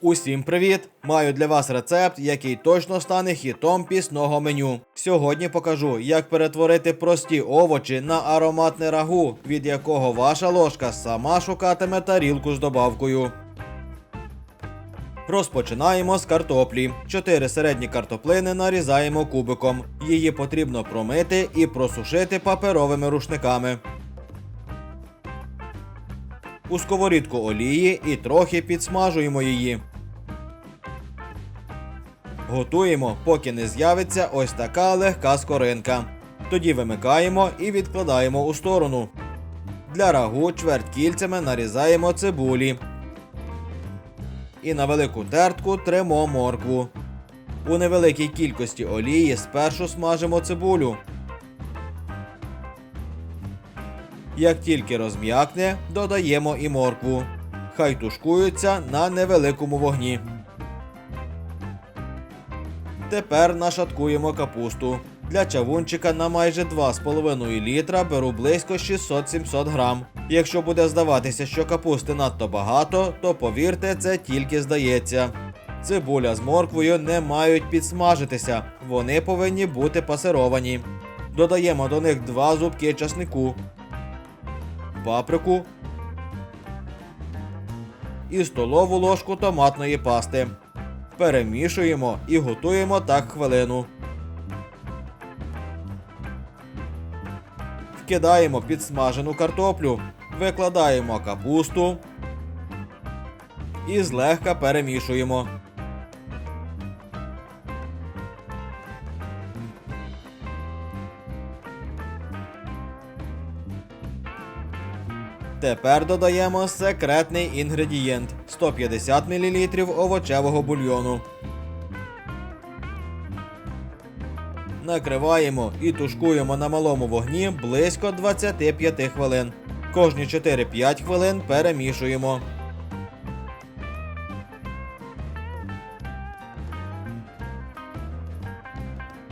Усім привіт! Маю для вас рецепт, який точно стане хітом пісного меню. Сьогодні покажу, як перетворити прості овочі на ароматне рагу, від якого ваша ложка сама шукатиме тарілку з добавкою. Розпочинаємо з картоплі. Чотири середні картоплини нарізаємо кубиком. Її потрібно промити і просушити паперовими рушниками. У сковорідку олії і трохи підсмажуємо її. Готуємо, поки не з'явиться ось така легка скоринка. Тоді вимикаємо і відкладаємо у сторону. Для рагу чверть кільцями нарізаємо цибулі. І на велику тертку тремо моркву. У невеликій кількості олії спершу смажимо цибулю. Як тільки розм'якне, додаємо і моркву. Хай тушкуються на невеликому вогні. Тепер нашаткуємо капусту. Для чавунчика на майже 2,5 літра беру близько 600-700 грам. Якщо буде здаватися, що капусти надто багато, то повірте, це тільки здається. Цибуля з морквою не мають підсмажитися, вони повинні бути пасировані. Додаємо до них 2 зубки часнику, паприку і столову ложку томатної пасти. Перемішуємо і готуємо так хвилину. Вкидаємо підсмажену картоплю, викладаємо капусту і злегка перемішуємо. Тепер додаємо секретний інгредієнт 150 мл овочевого бульйону. Накриваємо і тушкуємо на малому вогні близько 25 хвилин. Кожні 4-5 хвилин перемішуємо.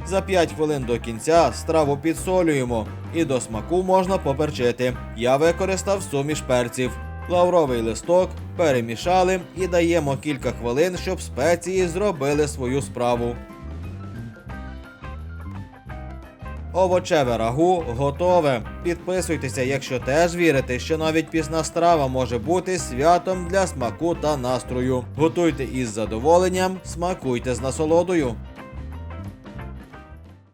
За 5 хвилин до кінця страву підсолюємо і до смаку можна поперчити. Я використав суміш перців. Лавровий листок перемішали і даємо кілька хвилин, щоб спеції зробили свою справу. Овочеве рагу готове. Підписуйтеся, якщо теж вірите, що навіть пісна страва може бути святом для смаку та настрою. Готуйте із задоволенням, смакуйте з насолодою.